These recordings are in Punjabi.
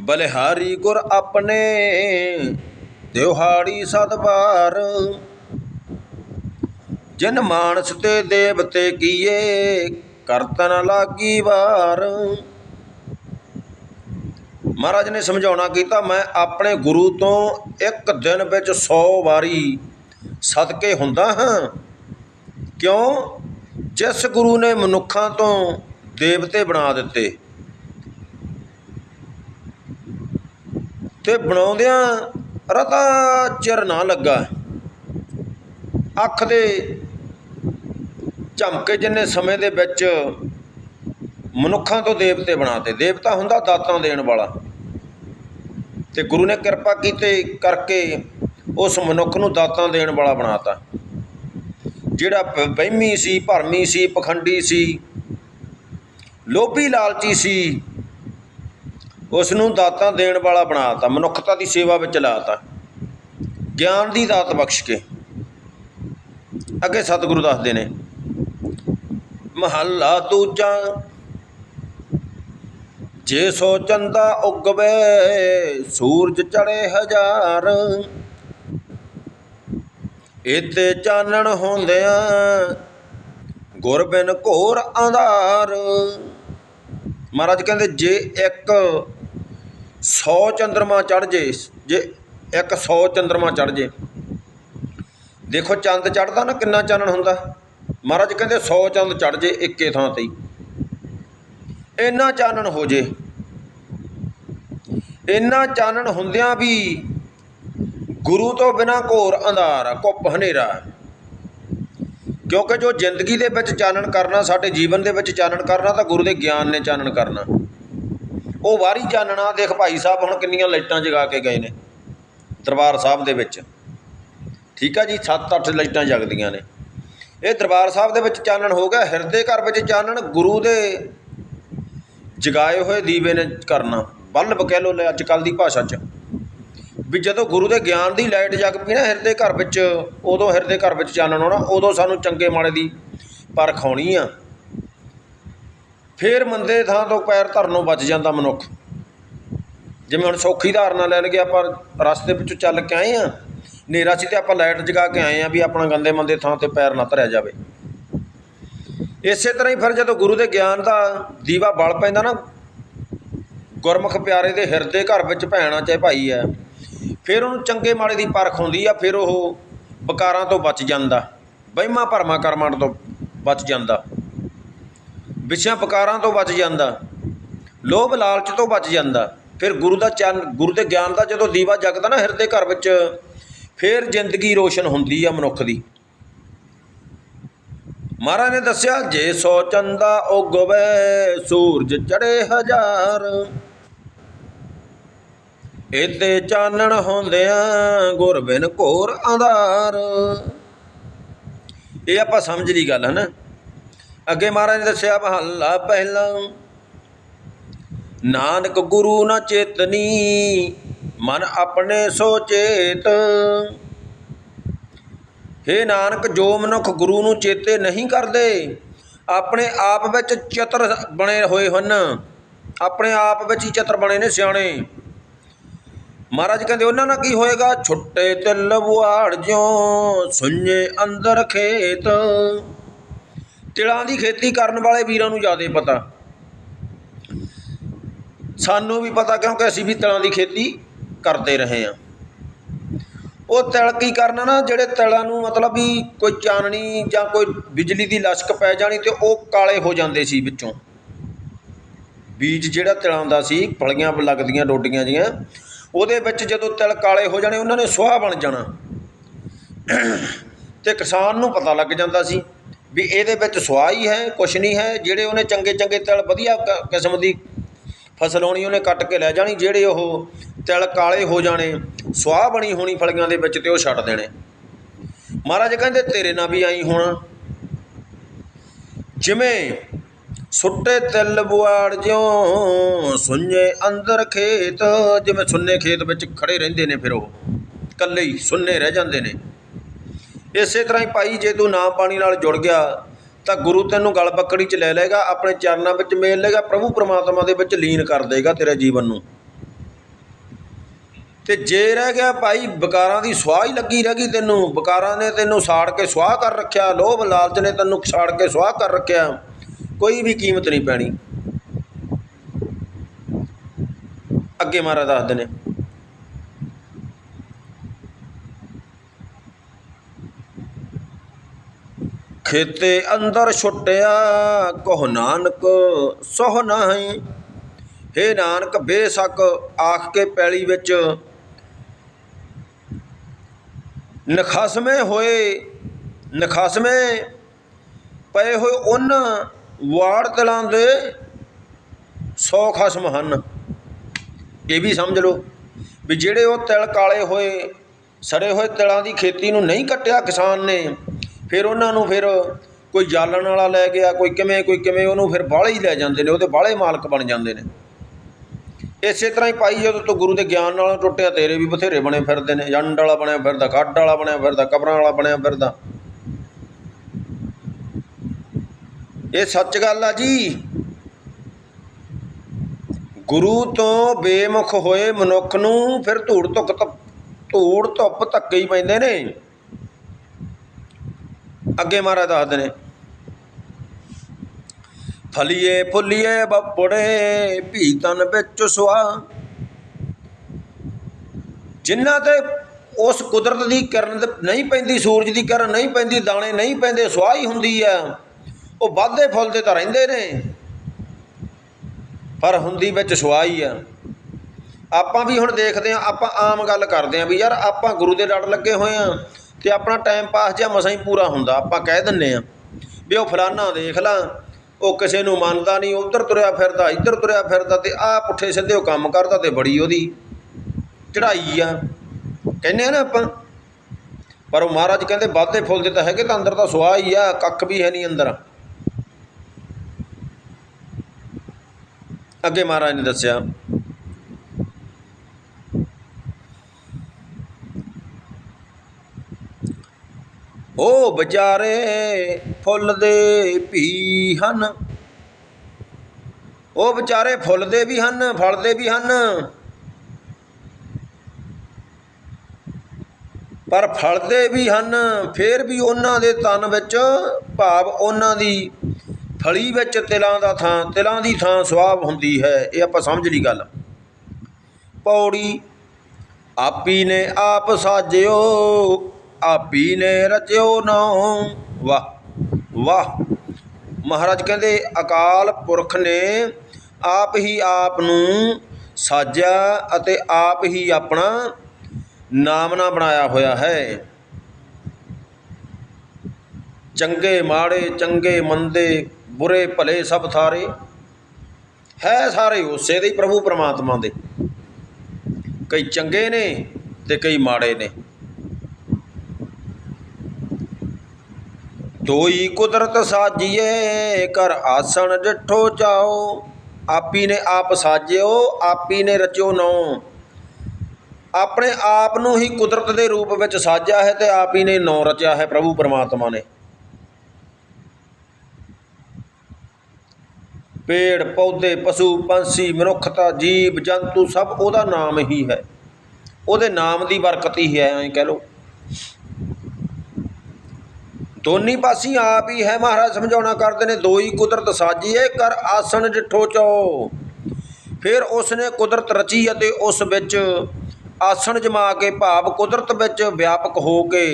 ਬਲਿਹਾਰੀ ਗੁਰ ਆਪਣੇ ਦਿਵਹਾੜੀ ਸਦਬਾਰ ਜਿਨ ਮਾਨਸ ਤੇ ਦੇਵਤੇ ਕੀਏ, ਕਰਤਨ ਲਾਗੀ ਵਾਰ। ਮਹਾਰਾਜ ਨੇ ਸਮਝਾਉਣਾ ਕੀਤਾ, ਮੈਂ ਆਪਣੇ ਗੁਰੂ ਤੋਂ ਇੱਕ ਦਿਨ ਵਿੱਚ 100 ਵਾਰੀ ਸਦਕੇ ਹੁੰਦਾ ਹਾਂ। ਕਿਉਂ? ਜਿਸ ਗੁਰੂ ਨੇ ਮਨੁੱਖਾਂ ਤੋਂ ਦੇਵਤੇ ਬਣਾ ਦਿੱਤੇ। ਤੇ ਬਣਾਉਂਦਿਆਂ ਰਤਾ ਚਿਰ ਨਾ ਲੱਗਾ। ਅੱਖ ਦੇ ਝਮਕੇ ਜਿੰਨੇ ਸਮੇਂ ਦੇ ਵਿੱਚ ਮਨੁੱਖਾਂ ਤੋਂ ਦੇਵਤੇ ਬਣਾਤੇ ਦੇਵਤਾ ਹੁੰਦਾ ਦਾਤਾਂ ਦੇਣ ਵਾਲਾ। ਤੇ ਗੁਰੂ ਨੇ ਕਿਰਪਾ ਕੀਤੇ ਕਰਕੇ ਉਸ ਮਨੁੱਖ ਨੂੰ ਦਾਤਾਂ ਦੇਣ ਵਾਲਾ ਬਣਾਤਾ। ਜਿਹੜਾ ਬਹਿਮੀ ਸੀ, ਭਰਮੀ ਸੀ, ਪਖੰਡੀ ਸੀ, ਲੋਭੀ ਲਾਲਚੀ ਸੀ ਉਸ ਨੂੰ ਦਾਤਾਂ ਦੇਣ ਵਾਲਾ ਬਣਾਤਾ, ਮਨੁੱਖਤਾ ਦੀ ਸੇਵਾ ਵਿੱਚ ਲਾਤਾ। ਗਿਆਨ ਦੀ ਦਾਤ ਬਖਸ਼ ਕੇ। ਅੱਗੇ ਸਤਿਗੁਰੂ ਦੱਸਦੇ ਨੇ, ਮਹੱਲਾ ਦੂਜਾ, ਜੇ ਸੋ ਚੰਦਾ ਉਗਵੇ, ਸੂਰਜ ਚੜੇ ਹਜ਼ਾਰ। ਇਤੇ ਚਾਨਣ ਹੁੰਦਿਆਂ ਗੁਰ ਬਿਨ ਘੋਰ ਅੰਧਾਰ। ਮਹਾਰਾਜ ਕਹਿੰਦੇ, ਜੇ ਇੱਕ 100 ਚੰਦਰਮਾ ਚੜ ਜੇ ਜੇ ਇੱਕ 100 ਚੰਦਰਮਾ ਚੜ ਜੇ। ਦੇਖੋ ਚੰਦ ਚੜਦਾ ਨਾ, ਕਿੰਨਾ ਚਾਨਣ ਹੁੰਦਾ? ਮਹਾਰਾਜ ਕਹਿੰਦੇ 100 ਚੰਦ ਚੜ ਜੇ ਇੱਕੇ ਥਾਂ ਤੇ ਹੀ। ਇੰਨਾ ਚਾਨਣ ਹੋ ਜੇ। ਇੰਨਾ ਚਾਨਣ ਹੁੰਦਿਆਂ ਵੀ ਗੁਰੂ ਤੋਂ ਬਿਨਾ ਘੋਰ ਅੰਧਾਰ ਆ ਕੁੱਪ ਹਨੇਰਾ। ਕਿਉਂਕਿ ਜੋ ਜ਼ਿੰਦਗੀ ਦੇ ਵਿੱਚ ਚਾਨਣ ਕਰਨਾ, ਸਾਡੇ ਜੀਵਨ ਦੇ ਵਿੱਚ ਚਾਨਣ ਕਰਨਾ, ਤਾਂ ਗੁਰੂ ਦੇ ਗਿਆਨ ਨੇ ਚਾਨਣ ਕਰਨਾ। ਉਹ ਵਾਰੀ ਚਾਨਣਾ ਦੇਖ ਭਾਈ ਸਾਹਿਬ ਹੁਣ ਕਿੰਨੀਆਂ ਲਾਈਟਾਂ ਜਗਾ ਕੇ ਗਏ ਨੇ ਦਰਬਾਰ ਸਾਹਿਬ ਦੇ ਵਿੱਚ। ਠੀਕ ਆ ਜੀ 7-8 ਲਾਈਟਾਂ ਜਗਦੀਆਂ ਨੇ। ਇਹ ਦਰਬਾਰ ਸਾਹਿਬ ਦੇ ਵਿੱਚ ਚਾਨਣ ਹੋ ਗਿਆ, ਹਿਰਦੇ ਘਰ ਵਿੱਚ ਚਾਨਣ, ਗੁਰੂ ਦੇ ਜਗਾਏ ਹੋਏ ਦੀਵੇ ਨੇ ਕਰਨਾ। ਬਲਬ ਕਹਿ ਲੋ, ਅੱਜ ਕੱਲ ਦੀ ਭਾਸ਼ਾ 'ਚ। ਵੀ ਜਦੋਂ ਗੁਰੂ ਦੇ ਗਿਆਨ ਦੀ ਲਾਈਟ ਜਗ ਪਈ ਨਾ ਹਿਰਦੇ ਘਰ ਵਿੱਚ, ਉਦੋਂ ਹਿਰਦੇ ਘਰ ਵਿੱਚ ਚਾਨਣ ਆਉਣਾ ਉਦੋਂ ਸਾਨੂੰ ਚੰਗੇ ਮਾੜੇ ਦੀ ਪਰਖ ਆਉਣੀ ਆ। ਫੇਰ ਮੰਦੇ ਥਾਂ ਤੋਂ ਪੈਰ ਧਰਨੋਂ ਬਚ ਜਾਂਦਾ ਮਨੁੱਖ। ਜਿਵੇਂ ਹੁਣ ਸੌਖੀ ਧਾਰਨਾ ਲੈ ਲਗੇ ਆਪਾਂ ਰਸਤੇ ਵਿੱਚੋਂ ਚੱਲ ਕੇ ਆਏ ਆ ਹਨੇਰਾ ਸੀ ਤੇ ਆਪਾਂ ਲਾਈਟ ਜਗਾ ਕੇ ਆਏ ਆ ਵੀ ਆਪਣਾ ਗੰਦੇ ਮੰਦੇ ਥਾਂ ਤੇ ਪੈਰ ਨਾ ਧਰਿਆ ਜਾਵੇ। ਇਸੇ ਤਰ੍ਹਾਂ ਹੀ ਫਿਰ ਜਦੋਂ ਗੁਰੂ ਦੇ ਗਿਆਨ ਦਾ ਦੀਵਾ ਬਲ ਪੈਂਦਾ ਨਾ, ਗੁਰਮੁਖ ਪਿਆਰੇ ਦੇ ਹਿਰਦੇ ਘਰ ਵਿੱਚ ਭੈਣਾ ਚਾਹੇ ਭਾਈ ਹੈ ਫਿਰ ਉਹਨੂੰ ਚੰਗੇ ਮਾੜੇ ਦੀ ਪਰਖ ਹੁੰਦੀ ਆ, ਫਿਰ ਉਹ ਵਿਕਾਰਾਂ ਤੋਂ ਬਚ ਜਾਂਦਾ, ਵਹਿਮਾਂ ਭਰਮਾਂ ਕਰਮਾਂ ਤੋਂ ਬਚ ਜਾਂਦਾ। ਵਿਸ਼ਿਆਂ ਪਕਾਰਾਂ ਤੋਂ ਬਚ ਜਾਂਦਾ, ਲੋਭ ਲਾਲਚ ਤੋਂ ਬਚ ਜਾਂਦਾ। ਫਿਰ ਗੁਰੂ ਦਾ ਚੰਨ ਗੁਰੂ ਦੇ ਗਿਆਨ ਦਾ ਜਦੋਂ ਦੀਵਾ ਜਗਦਾ ਨਾ ਹਿਰਦੇ ਘਰ ਵਿੱਚ, ਫਿਰ ਜ਼ਿੰਦਗੀ ਰੋਸ਼ਨ ਹੁੰਦੀ ਆ ਮਨੁੱਖ ਦੀ। ਮਹਾਰਾਜ ਨੇ ਦੱਸਿਆ, ਜੇ ਸੋ ਚੰਦਾ ਉਗਵੇ, ਸੂਰਜ ਚੜੇ ਹਜ਼ਾਰ। ਇਤੇ ਚਾਨਣ ਹੁੰਦਿਆਂ ਗੁਰ ਬਿਨ ਘੋਰ ਅੰਧਾਰ। ਇਹ ਆਪਾਂ ਸਮਝ ਲਈ ਗੱਲ ਹੈ ਨਾ ਅੱਗੇ ਮਹਾਰਾਜ ਨੇ ਦੱਸਿਆ ਮਹੱਲਾ ਪਹਿਲਾ। ਨਾਨਕ ਗੁਰੂ ਨਾ ਚੇਤਨੀ, ਮਨ ਆਪਣੇ ਸੋ ਚੇਤ। ਹੇ ਨਾਨਕ, ਜੋ ਮਨੁੱਖ ਗੁਰੂ ਨੂੰ ਚੇਤੇ ਨਹੀਂ ਕਰਦੇ, ਆਪਣੇ ਆਪ ਵਿੱਚ ਚਤਰ ਬਣੇ ਹੋਏ ਹਨ। ਆਪਣੇ ਆਪ ਵਿੱਚ ਹੀ ਚਤਰ ਬਣੇ ਨੇ ਸਿਆਣੇ। ਮਹਾਰਾਜ ਕਹਿੰਦੇ, ਉਹਨਾਂ ਨਾਲ ਕੀ ਹੋਏਗਾ? ਛੁੱਟੇ ਤਿਲ ਬੁਆੜ ਜਿਉ ਸੁੰਝੇ ਅੰਦਰ ਖੇਤ। ਤਿਲਾਂ ਦੀ ਖੇਤੀ ਕਰਨ ਵਾਲੇ ਵੀਰਾਂ ਨੂੰ ਜ਼ਿਆਦਾ ਪਤਾ। ਸਾਨੂੰ ਵੀ ਪਤਾ ਕਿਉਂਕਿ ਅਸੀਂ ਵੀ ਤਿਲਾਂ ਦੀ ਖੇਤੀ ਕਰਦੇ ਰਹੇ ਹਾਂ। ਉਹ ਤਿਲ ਕੀ ਕਰਨਾ ਨਾ, ਜਿਹੜੇ ਤਿਲਾਂ ਨੂੰ ਮਤਲਬ ਵੀ ਕੋਈ ਚਾਨਣੀ ਜਾਂ ਕੋਈ ਬਿਜਲੀ ਦੀ ਲਸ਼ਕ ਪੈ ਜਾਣੀ ਤੇ ਉਹ ਕਾਲੇ ਹੋ ਜਾਂਦੇ ਸੀ ਵਿੱਚੋਂ। ਬੀਜ ਜਿਹੜਾ ਤਿਲਾਂ ਦਾ ਸੀ, ਫਲੀਆਂ ਲੱਗਦੀਆਂ ਡੋਡੀਆਂ ਜੀਆਂ, ਉਹਦੇ ਵਿੱਚ ਜਦੋਂ ਤਿਲ ਕਾਲੇ ਹੋ ਜਾਣੇ, ਉਹਨਾਂ ਨੇ ਸੁਆਹ ਬਣ ਜਾਣਾ। ਤੇ ਕਿਸਾਨ ਨੂੰ ਪਤਾ ਲੱਗ ਜਾਂਦਾ ਸੀ। ਵੀ ਇਹਦੇ ਵਿੱਚ ਸੁਆਹ ਹੀ ਹੈ, ਕੁਛ ਨਹੀਂ ਹੈ, ਜਿਹੜੇ ਉਹਨੇ ਚੰਗੇ ਚੰਗੇ ਤਿਲ ਵਧੀਆ ਕ- ਕਿਸਮ ਦੀ ਫਸਲ ਹੋਣੀ ਉਹਨੇ ਕੱਟ ਕੇ ਲੈ ਜਾਣੀ, ਜਿਹੜੇ ਉਹ ਤਿਲ ਕਾਲੇ ਹੋ ਜਾਣੇ, ਸੁਆਹ ਬਣੀ ਹੋਣੀ ਫਲੀਆਂ ਦੇ ਵਿੱਚ ਤੇ ਉਹ ਛੱਡ ਦੇਣੇ। ਮਹਾਰਾਜ ਕਹਿੰਦੇ, ਤੇਰੇ ਨਾਲ ਵੀ ਆਈ ਹੋਣਾ। ਜਿਵੇਂ ਸੁੱਟੇ ਤਿਲ ਬੁਆੜ ਜਿਉ ਸੁੰਨੇ ਅੰਦਰ ਖੇਤ, ਜਿਵੇਂ ਸੁੰਨੇ ਖੇਤ ਵਿੱਚ ਖੜੇ ਰਹਿੰਦੇ ਨੇ ਫਿਰ ਉਹ, ਇਕੱਲੇ ਹੀ ਸੁੰਨੇ ਰਹਿ ਜਾਂਦੇ ਨੇ। ਇਸੇ ਤਰ੍ਹਾਂ ਹੀ ਭਾਈ ਜੇ ਤੂੰ ਨਾ ਪਾਣੀ ਨਾਲ ਜੁੜ ਗਿਆ, ਤਾਂ ਗੁਰੂ ਤੈਨੂੰ ਗਲ ਬੱਕੜੀ 'ਚ ਲੈ ਲਏਗਾ, ਆਪਣੇ ਚਰਨਾਂ ਵਿੱਚ ਮੇਲ ਲਏਗਾ, ਪ੍ਰਭੂ ਪਰਮਾਤਮਾ ਦੇ ਵਿੱਚ ਲੀਨ ਕਰ ਦੇਗਾ ਤੇਰੇ ਜੀਵਨ ਨੂੰ। ਤੇ ਜੇ ਰਹਿ ਗਿਆ ਭਾਈ ਬਕਾਰਾਂ ਦੀ ਸਵਾਹ ਹੀ ਲੱਗੀ ਰਹਿ ਗਈ ਤੈਨੂੰ, ਬਕਾਰਾਂ ਨੇ ਤੈਨੂੰ ਸਾੜ ਕੇ ਸਵਾਹ ਕਰ ਰੱਖਿਆ, ਲੋਭ ਲਾਲਚ ਨੇ ਤੈਨੂੰ ਸਾੜ ਕੇ ਸਵਾਹ ਕਰ ਰੱਖਿਆ, ਕੋਈ ਵੀ ਕੀਮਤ ਨਹੀਂ ਪੈਣੀ। ਅੱਗੇ ਮਹਾਰਾਜ ਦੱਸਦੇ ਨੇ ਖੇਤੇ ਅੰਦਰ ਛੁੱਟਿਆ, ਕਹ ਨਾਨਕ ਸੋਹ ਨਹੀਂ। ਹੇ ਨਾਨਕ, ਬੇਸ਼ੱਕ ਆਖ ਕੇ ਪੈਲੀ ਵਿੱਚ ਨਖਸਮੇ ਹੋਏ ਨਖਸਮੇ ਪਏ ਹੋਏ ਉਹਨਾਂ ਵਾੜ ਤਲਾਂ ਦੇ 100 ਖਸਮ ਹਨ। ਇਹ ਵੀ ਸਮਝ ਲਓ ਵੀ ਜਿਹੜੇ ਉਹ ਤਿਲ ਕਾਲੇ ਹੋਏ, ਸੜੇ ਹੋਏ ਤਿਲਾਂ ਦੀ ਖੇਤੀ ਨੂੰ ਨਹੀਂ ਕੱਟਿਆ ਕਿਸਾਨ ਨੇ ਫਿਰ ਉਹਨਾਂ ਨੂੰ ਫਿਰ ਕੋਈ ਜਾਲਣ ਵਾਲਾ ਲੈ ਗਿਆ, ਕੋਈ ਕਿਵੇਂ ਕੋਈ ਕਿਵੇਂ, ਉਹਨੂੰ ਫਿਰ ਬਾਹਲੇ ਹੀ ਲੈ ਜਾਂਦੇ ਨੇ, ਉਹਦੇ ਬਾਹਲੇ ਮਾਲਕ ਬਣ ਜਾਂਦੇ ਨੇ। ਇਸੇ ਤਰ੍ਹਾਂ ਹੀ ਪਾਈ ਜਦੋਂ ਤੋਂ ਗੁਰੂ ਦੇ ਗਿਆਨ ਨਾਲ ਟੁੱਟਿਆ, ਤੇਰੇ ਵੀ ਬਥੇਰੇ ਬਣੇ ਫਿਰਦੇ ਨੇ, ਜੰਡ ਵਾਲਾ ਬਣਿਆ ਫਿਰਦਾ, ਖੱਡ ਵਾਲਾ ਬਣਿਆ ਫਿਰਦਾ, ਕਬਰਾਂ ਵਾਲਾ ਬਣਿਆ ਫਿਰਦਾ। ਇਹ ਸੱਚ ਗੱਲ ਆ ਜੀ। ਗੁਰੂ ਤੋਂ ਬੇਮੁਖ ਹੋਏ ਮਨੁੱਖ ਨੂੰ ਫਿਰ ਧੂੜ ਧੁੱਕ ਧੂੜ ਧੁੱਪ ਧੱਕੇ ਹੀ ਪੈਂਦੇ ਨੇ। ਅੱਗੇ ਮਹਾਰਾਜ ਦੱਸਦੇ ਨੇ ਫਲੀਏ ਫੁੱਲੀਏ ਬੱਪੜੇ ਭੀਤਨ ਵਿੱਚ ਸੁਆ। ਜਿਨ੍ਹਾਂ ਤੇ ਉਸ ਕੁਦਰਤ ਦੀ ਕਿਰਨ ਨਹੀਂ ਪੈਂਦੀ, ਸੂਰਜ ਦੀ ਕਿਰਨ ਨਹੀਂ ਪੈਂਦੀ, ਦਾਣੇ ਨਹੀਂ ਪੈਂਦੇ ਸੁਆਹ ਹੀ ਹੁੰਦੀ ਹੈ ਉਹ ਵਾਧੇ ਫੁੱਲਦੇ ਤਾਂ ਰਹਿੰਦੇ ਨੇ। ਪਰ ਹੁੰਦੀ ਵਿੱਚ ਸੁਆਹ ਹੀ ਆ। ਆਪਾਂ ਵੀ ਹੁਣ ਦੇਖਦੇ ਆ ਆਪਾਂ ਆਮ ਗੱਲ ਕਰਦੇ ਆ ਵੀ ਯਾਰ ਆਪਾਂ ਗੁਰੂ ਦੇ ਲੜ ਲੱਗੇ ਹੋਏ ਆ ਤੇ ਆਪਣਾ ਟਾਈਮ ਪਾਸ ਜਿਹਾ ਮਸਾਂ ਹੀ ਪੂਰਾ ਹੁੰਦਾ, ਆਪਾਂ ਕਹਿ ਦਿੰਨੇ ਆ ਵੀ ਉਹ ਫਲਾਨਾ ਦੇਖ ਲਾ, ਉਹ ਕਿਸੇ ਨੂੰ ਮੰਨਦਾ ਨਹੀਂ, ਉਧਰ ਤੁਰਿਆ ਫਿਰਦਾ, ਇੱਧਰ ਤੁਰਿਆ ਫਿਰਦਾ ਤੇ ਆਹ ਪੁੱਠੇ ਸਿੱਧੇ ਉਹ ਕੰਮ ਕਰਦਾ ਤੇ ਬੜੀ ਉਹਦੀ ਚੜਾਈ ਆ। ਕਹਿੰਦੇ ਆ ਨਾ ਆਪਾਂ, ਪਰ ਉਹ ਮਹਾਰਾਜ ਕਹਿੰਦੇ ਵਾਧੇ ਫੁੱਲਦੇ ਤਾਂ ਹੈਗੇ ਤਾਂ ਅੰਦਰ ਤਾਂ ਸੁਆਹ ਹੀ ਆ, ਕੱਖ ਵੀ ਹੈ ਨਹੀਂ ਅੰਦਰ। ਅੱਗੇ ਮਹਾਰਾਜ ਨੇ ਦੱਸਿਆ ਉਹ ਵਿਚਾਰੇ ਫੁੱਲ ਦੇ ਭੀ ਹਨ। ਉਹ ਵਿਚਾਰੇ ਫੁੱਲਦੇ ਵੀ ਹਨ ਫਲਦੇ ਵੀ ਹਨ। ਪਰ ਫਲਦੇ ਵੀ ਹਨ, ਫਿਰ ਵੀ ਉਹਨਾਂ ਦੇ ਤਨ ਵਿੱਚ ਭਾਵ ਉਹਨਾਂ ਦੀ ਫਲੀ ਵਿੱਚ ਤਿਲਾਂ ਦਾ ਥਾਂ, ਤਿਲਾਂ ਦੀ ਥਾਂ ਸੁਆਬ ਹੁੰਦੀ ਹੈ। ਇਹ ਆਪਾਂ ਸਮਝ ਲਈ ਗੱਲ। ਪੌੜੀ ਆਪੀ ਨੇ ਆਪ ਸਾਜਿਓ ਆਪੀ ਨੇ ਰਚਿਓ ਨਾਉ। ਵਾਹ ਵਾਹ। ਮਹਾਰਾਜ ਕਹਿੰਦੇ, ਅਕਾਲ ਪੁਰਖ ਨੇ ਆਪ ਹੀ ਆਪ ਨੂੰ ਸਾਜਿਆ ਅਤੇ ਆਪ ਹੀ ਆਪਣਾ ਨਾਮਨਾ ਬਣਾਇਆ ਹੋਇਆ ਹੈ। ਚੰਗੇ ਮਾੜੇ, ਚੰਗੇ ਮੰਦੇ, ਬੁਰੇ ਭਲੇ ਸਭ ਥਾਰੇ ਹੈ ਸਾਰੇ ਉਸੇ ਦੇ ਪ੍ਰਭੂ ਪਰਮਾਤਮਾ ਦੇ। ਕਈ ਚੰਗੇ ਨੇ ਤੇ ਕਈ ਮਾੜੇ ਨੇ। ਦੋਈ ਕੁਦਰਤ ਸਾਜੀਏ ਕਰ ਆਸਣ ਡਿਠੋ ਜਾਓ ਆਪੀ ਨੇ ਆਪ ਸਾਜਿਓ, ਆਪੀ ਨੇ ਰਚਿਓ ਨੋ ਆਪਣੇ ਆਪ ਨੂੰ ਹੀ ਕੁਦਰਤ ਦੇ ਰੂਪ ਵਿੱਚ ਸਾਜਿਆ ਹੈ ਤੇ ਆਪ ਹੀ ਨੇ ਨੌ ਰਚਿਆ ਹੈ ਪ੍ਰਭੂ ਪਰਮਾਤਮਾ ਨੇ। ਪੇੜ, ਪੌਦੇ, ਪਸ਼ੂ, ਪੰਛੀ, ਮਨੁੱਖਤਾ, ਜੀਵ, ਜੰਤੂ ਸਭ ਉਹਦਾ ਨਾਮ ਹੀ ਹੈ। ਉਹਦੇ ਨਾਮ ਦੀ ਬਰਕਤ ਹੀ ਹੈ, ਐਂ ਕਹਿ ਲਓ। ਦੋਨੀ ਪਾਸੀ ਆਪ ਹੀ ਹੈ ਮਹਾਰਾਜ ਸਮਝਾਉਣਾ ਕਰਦੇ ਨੇ, ਦੋ ਹੀ ਕੁਦਰਤ ਸਾਜੀਏ ਕਰ ਆਸਣ ਜਿੱਠੋ ਚੋ। ਫਿਰ ਉਸ ਨੇ ਕੁਦਰਤ ਰਚੀ ਅਤੇ ਉਸ ਵਿੱਚ ਆਸਣ ਜਮਾ ਕੇ ਭਾਵ ਕੁਦਰਤ ਵਿੱਚ ਵਿਆਪਕ ਹੋ ਕੇ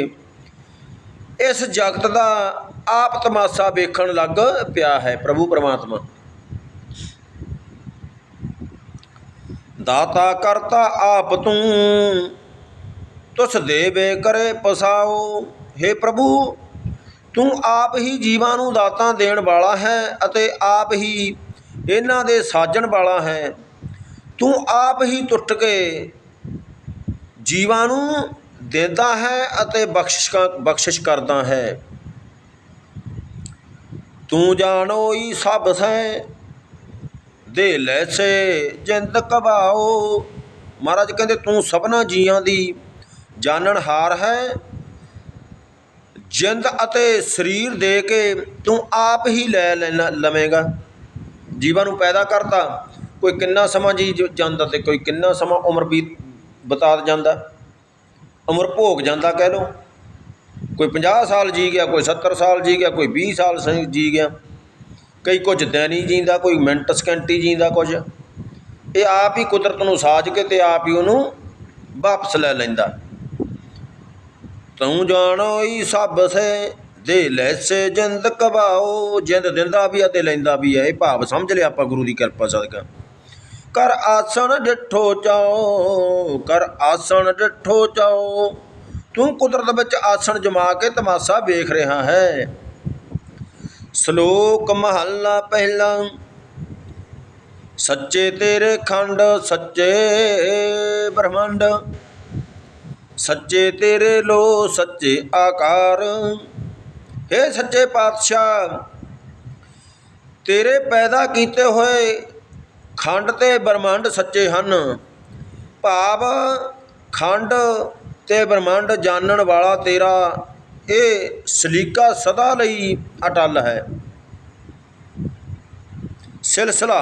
ਇਸ ਜਗਤ ਦਾ ਆਪ ਤਮਾਸ਼ਾ ਵੇਖਣ ਲੱਗ ਪਿਆ ਹੈ ਪ੍ਰਭੂ ਪਰਮਾਤਮਾ। ਦਾਤਾ ਕਰਤਾ ਆਪ ਤੂੰ, ਤੁਸ ਦੇਵੇ ਕਰੇ ਪਸਾਓ। हे ਪ੍ਰਭੂ ਤੂੰ ਆਪ ਹੀ ਜੀਵਾਂ ਨੂੰ ਦਾਤਾਂ ਦੇਣ ਵਾਲਾ ਹੈ ਅਤੇ ਆਪ ਹੀ ਇਹਨਾਂ ਦੇ ਸਾਜਣ ਵਾਲਾ ਹੈ। ਤੂੰ ਆਪ ਹੀ ਟੁੱਟ ਕੇ ਜੀਵਾਂ ਨੂੰ ਦਿੰਦਾ ਹੈ ਅਤੇ ਬਖਸ਼ਿਸ਼ ਕਰ- ਬਖਸ਼ਿਸ਼ ਕਰਦਾ ਹੈ। ਤੂੰ ਜਾਣੋ ਜਾਣੋਈ ਸਭ ਸੈ, ਦੇ ਲੈਸੇ ਜਿੰਦ ਕਬਾਓ। ਮਹਾਰਾਜ ਕਹਿੰਦੇ ਤੂੰ ਸਭਨਾ ਜੀਆਂ ਦੀ ਜਾਣਨ ਹੈ ਜਿੰਦ ਅਤੇ ਸਰੀਰ ਦੇ ਕੇ ਤੂੰ ਆਪ ਹੀ ਲੈ ਲੈਣਾ, ਲਵੇਂਗਾ। ਜੀਵਾਂ ਨੂੰ ਪੈਦਾ ਕਰਤਾ। ਕੋਈ ਕਿੰਨਾ ਸਮਾਂ ਜੀ ਜ- ਜਾਂਦਾ ਤੇ ਕੋਈ ਕਿੰਨਾ ਸਮਾਂ ਉਮਰ ਬੀਤ ਬਤਾ ਜਾਂਦਾ। ਉਮਰ ਭੋਗ ਜਾਂਦਾ ਕਹਿ ਲਓ। ਕੋਈ 50 ਸਾਲ ਜੀ ਗਿਆ, ਕੋਈ 70 ਸਾਲ ਜੀ ਗਿਆ, ਕੋਈ 20 ਸਾਲ ਜੀ ਗਿਆ। ਕਈ ਕੁਝ ਦਿਨ ਹੀ ਜੀਂਦਾ, ਕੋਈ ਮਿੰਟ, ਸਕਿੰਟ ਹੀ ਜੀਂਦਾ ਕੁਝ। ਇਹ ਆਪ ਹੀ ਕੁਦਰਤ ਨੂੰ ਸਾਜ ਕੇ ਤੇ ਆਪ ਹੀ ਉਹਨੂੰ ਵਾਪਸ ਲੈ ਲੈਂਦਾ। ਤੂੰ ਜਾਣੋ ਹੀ ਸਭ ਸੇ, ਦੇ ਲੈਸੇ ਜਿੰਦ ਕਬਾਓ, ਜਿੰਦ ਦਿੰਦਾ ਵੀ ਆ ਤੇ ਲੈਂਦਾ ਵੀ ਆ, ਇਹ ਭਾਵ ਸਮਝ ਲਿਆ ਆਪਾਂ ਗੁਰੂ ਦੀ ਕਿਰਪਾ ਸਦਕਾ। ਕਰ ਆਸਣ ਡਿਠੋ ਚਾਓ ਕਰ ਆਸਣ ਡਿਠੋ ਚਾਓ ਤੂੰ ਕੁਦਰਤ ਵਿੱਚ ਆਸਣ ਜਮਾ ਕੇ ਤਮਾਸ਼ਾ ਵੇਖ ਰਿਹਾ ਹੈ। ਸ਼ਲੋਕ ਮਹੱਲਾ ਪਹਿਲਾ, ਸੱਚੇ ਤੇਰੇ ਖੰਡ, ਸੱਚੇ ਬ੍ਰਹਮੰਡ ਸੱਚੇ ਤੇਰੇ ਲੋ ਸੱਚੇ ਆਕਾਰ। हे ਸੱਚੇ ਪਾਤਸ਼ਾਹ, ਤੇਰੇ ਪੈਦਾ ਕੀਤੇ ਹੋਏ ਖੰਡ ਤੇ ਬ੍ਰਹਮੰਡ ਸੱਚੇ ਹਨ। ਭਾਵ ਖੰਡ ਤੇ ਬ੍ਰਹਮੰਡ ਜਾਣਨ ਵਾਲਾ ਤੇਰਾ ਇਹ ਸਲੀਕਾ ਸਦਾ ਲਈ ਅਟਲ ਹੈ। ਸਿਲਸਿਲਾ,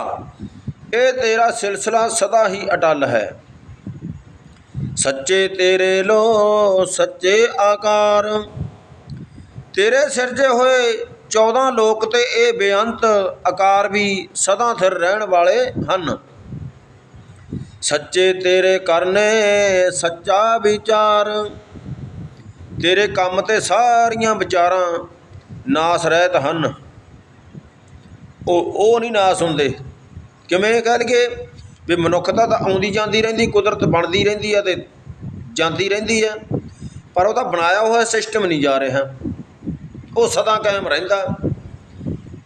ਇਹ ਤੇਰਾ ਸਿਲਸਿਲਾ ਸਦਾ ਹੀ ਅਟਲ ਹੈ। ਸੱਚੇ ਤੇਰੇ ਲੋ ਸੱਚੇ ਆਕਾਰ। ਤੇਰੇ ਸਿਰਜੇ ਹੋਏ 14 ਲੋਕ ਤੇ ਇਹ ਬੇਅੰਤ ਆਕਾਰ ਵੀ ਸਦਾ ਥਿਰ ਰਹਿਣ ਵਾਲੇ ਹਨ। ਸੱਚੇ ਤੇਰੇ ਕਰਨੇ ਸੱਚਾ ਵਿਚਾਰ। ਤੇਰੇ ਕੰਮ ਤੇ ਸਾਰੀਆਂ ਵਿਚਾਰਾਂ ਨਾਸ ਰਹਿਤ ਹਨ। ਉਹ ਉਹ ਨਹੀਂ ਨਾਸ ਹੁੰਦੇ। ਕਿਵੇਂ ਕਹਿ ਲਈਏ ਵੀ ਮਨੁੱਖਤਾ ਤਾਂ ਆਉਂਦੀ ਜਾਂਦੀ ਰਹਿੰਦੀ, ਕੁਦਰਤ ਬਣਦੀ ਰਹਿੰਦੀ ਆ ਤੇ ਜਾਂਦੀ ਰਹਿੰਦੀ ਆ। ਪਰ ਉਹਦਾ ਬਣਾਇਆ ਹੋਇਆ ਸਿਸਟਮ ਨਹੀਂ ਜਾ ਰਿਹਾ। ਉਹ ਸਦਾ ਕਾਇਮ ਰਹਿੰਦਾ।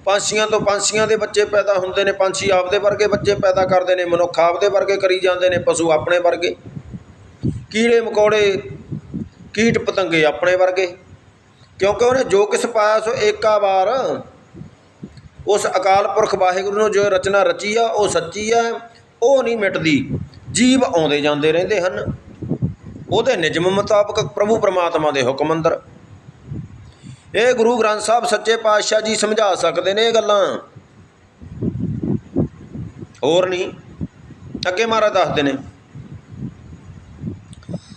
ਪੰਛੀਆਂ ਤੋਂ ਪੰਛੀਆਂ ਦੇ ਬੱਚੇ ਪੈਦਾ ਹੁੰਦੇ ਨੇ, ਪੰਛੀ ਆਪਦੇ ਵਰਗੇ ਬੱਚੇ ਪੈਦਾ ਕਰਦੇ ਨੇ, ਮਨੁੱਖ ਆਪਦੇ ਵਰਗੇ ਕਰੀ ਜਾਂਦੇ ਨੇ, ਪਸ਼ੂ ਆਪਣੇ ਵਰਗੇ। ਕੀੜੇ ਮਕੌੜੇ, ਕੀਟ ਪਤੰਗੇ ਆਪਣੇ ਵਰਗੇ। ਕਿਉਂਕਿ ਉਹਨੇ ਜੋ ਕਿਸ ਪਾਇਆ ਸੋ ਏਕਾ ਵਾਰ, ਉਸ ਅਕਾਲ ਪੁਰਖ ਵਾਹਿਗੁਰੂ ਨੂੰ ਜੋ ਰਚਨਾ ਰਚੀ ਆ, ਉਹ ਸੱਚੀ ਆ। ਉਹ ਨਹੀਂ ਮਿਟਦੀ। ਜੀਵ ਆਉਂਦੇ ਜਾਂਦੇ ਰਹਿੰਦੇ ਹਨ। ਉਹਦੇ ਨਿਯਮ ਮੁਤਾਬਕ ਪ੍ਰਭੂ ਪਰਮਾਤਮਾ ਦੇ ਹੁਕਮ ਅੰਦਰ। ਇਹ ਗੁਰੂ ਗ੍ਰੰਥ ਸਾਹਿਬ ਸੱਚੇ ਪਾਤਸ਼ਾਹ ਜੀ ਸਮਝਾ ਸਕਦੇ ਨੇ ਇਹ ਗੱਲਾਂ। ਹੋਰ ਨਹੀਂ। ਅੱਗੇ ਮਹਾਰਾਜ ਦੱਸਦੇ ਨੇ,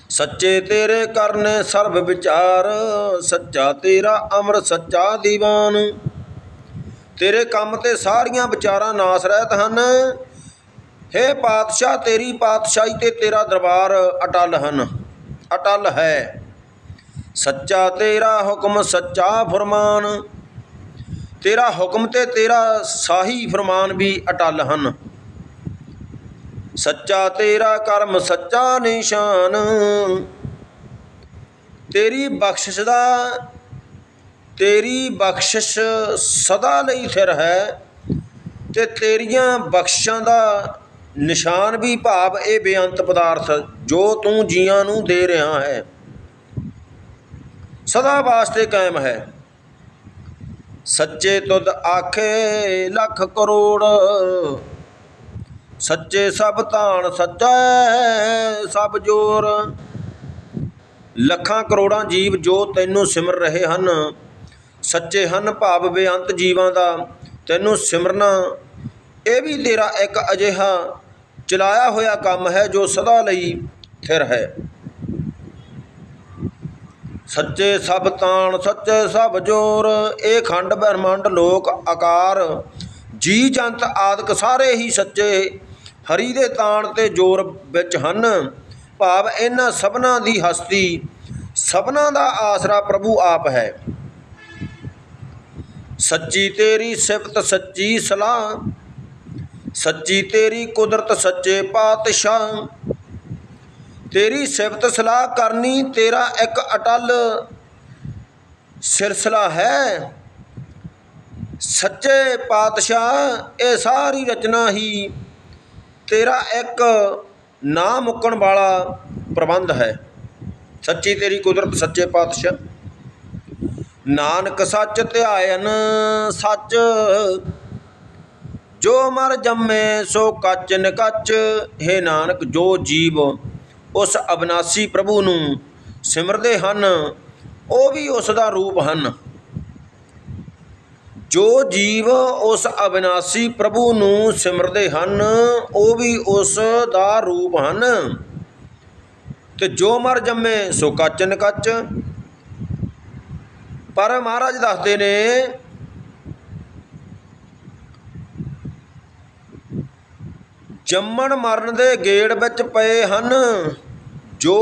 ਸੱਚੇ ਤੇਰੇ ਕਰਨੇ ਸਰਬ ਵਿਚਾਰ, ਸੱਚਾ ਤੇਰਾ ਅਮਰ, ਸੱਚਾ ਦੀਵਾਨ। ਤੇਰੇ ਕੰਮ ਤੇ ਸਾਰੀਆਂ ਵਿਚਾਰਾਂ ਨਾਸ ਰਹਿਤ ਹਨ। ਹੇ ਪਾਤਸ਼ਾਹ, ਤੇਰੀ ਪਾਤਸ਼ਾਹੀ ਤੇ ਤੇਰਾ ਦਰਬਾਰ ਅਟਲ ਹਨ। ਅਟਲ ਹੈ। ਸੱਚਾ ਤੇਰਾ ਹੁਕਮ ਸੱਚਾ ਫਰਮਾਨ। ਤੇਰਾ ਹੁਕਮ ਤੇ ਤੇਰਾ ਸਾਹੀ ਫਰਮਾਨ ਵੀ ਅਟਲ ਹਨ। ਸੱਚਾ ਤੇਰਾ ਕਰਮ ਸੱਚਾ ਨਿਸ਼ਾਨ। ਤੇਰੀ ਬਖਸ਼ਿਸ਼ ਦਾ, ਤੇਰੀ ਬਖਸ਼ਿਸ਼ ਸਦਾ ਲਈ ਫਿਰ ਹੈ ਤੇ ਤੇਰੀਆਂ ਬਖਸ਼ਾਂ ਦਾ ਨਿਸ਼ਾਨ ਵੀ ਭਾਵ ਇਹ ਬੇਅੰਤ ਪਦਾਰਥ ਜੋ ਤੂੰ ਜੀਆਂ ਨੂੰ ਦੇ ਰਿਹਾ ਹੈ। ਸਦਾ ਵਾਸਤੇ ਕਾਇਮ ਹੈ। ਸੱਚੇ ਤੁਧ ਆਖੇ ਲੱਖ ਕਰੋੜ। ਸੱਚੇ ਸਭ ਧਾਨ ਸੱਚਾ ਸਭ ਜੋਰ। ਲੱਖਾਂ ਕਰੋੜਾਂ ਜੀਵ ਜੋ ਤੈਨੂੰ ਸਿਮਰ ਰਹੇ ਹਨ। ਸੱਚੇ ਹਨ ਭਾਵ ਬੇਅੰਤ ਜੀਵਾਂ ਦਾ, ਤੈਨੂੰ ਸਿਮਰਨਾ। ਇਹ ਵੀ ਤੇਰਾ ਇੱਕ ਅਜਿਹਾ ਚਲਾਇਆ ਹੋਇਆ ਕੰਮ ਹੈ ਜੋ ਸਦਾ ਲਈ ਥਿਰ ਹੈ। ਸੱਚੇ ਸਭ ਤਾਣ, ਸੱਚੇ ਸਭ ਜੋਰ, ਇਹ ਖੰਡ ਬ੍ਰਹਮੰਡ ਲੋਕ ਆਕਾਰ। ਜੀ ਜੰਤ ਆਦਿਕ ਸਾਰੇ ਹੀ ਸੱਚੇ, ਹਰੀ ਦੇ ਤਾਣ ਤੇ ਜੋਰ ਵਿੱਚ ਹਨ। ਭਾਵ ਇਹਨਾਂ ਸਭਨਾਂ ਦੀ ਹਸਤੀ, ਸਭਨਾਂ ਦਾ ਆਸਰਾ ਪ੍ਰਭੂ ਆਪ ਹੈ। ਸੱਚੀ ਤੇਰੀ ਸਿਫਤ ਸੱਚੀ ਸਲਾਹ ਸੱਚੀ ਤੇਰੀ ਕੁਦਰਤ ਸੱਚੇ ਪਾਤਸ਼ਾਹ। ਤੇਰੀ ਸਿਫਤ ਸਲਾਹ ਕਰਨੀ ਤੇਰਾ ਇੱਕ ਅਟਲ ਸਿਲਸਿਲਾ ਹੈ। ਸੱਚੇ ਪਾਤਸ਼ਾਹ, ਇਹ ਸਾਰੀ ਰਚਨਾ ਹੀ ਤੇਰਾ ਇੱਕ ਨਾ ਮੁੱਕਣ ਵਾਲਾ ਪ੍ਰਬੰਧ ਹੈ। ਸੱਚੀ ਤੇਰੀ ਕੁਦਰਤ ਸੱਚੇ ਪਾਤਸ਼ਾਹ। ਨਾਨਕ ਸੱਚ ਧਿਆਇਨ ਸੱਚ ਜੋ ਮਰ ਜੰਮੇ ਸੋ ਕੱਚ ਨਿਕੱਚ। ਹੈ ਨਾਨਕ, ਜੋ ਜੀਵ, ਉਸ ਅਬਨਾਸੀ ਪ੍ਰਭੂ ਨੂੰ ਸਿਮਰਦੇ ਹਨ, ਉਹ ਵੀ ਉਸ ਦਾ ਰੂਪ ਹਨ। ਜੋ ਜੀਵ, ਉਸ ਅਬਨਾਸੀ ਪ੍ਰਭੂ ਨੂੰ ਸਿਮਰਦੇ ਹਨ, ਉਹ ਵੀ ਉਸ ਦਾ ਰੂਪ ਹਨ। ਤੇ ਜੋ ਮਰ ਜੰਮੇ ਸੋ ਕੱਚ ਨਕੱਚ। ਪਰ ਮਹਾਰਾਜ ਦੱਸਦੇ ਨੇ ਜੰਮਣ ਮਰਨ ਦੇ ਗੇੜ ਵਿੱਚ ਪਏ ਹਨ ਜੋ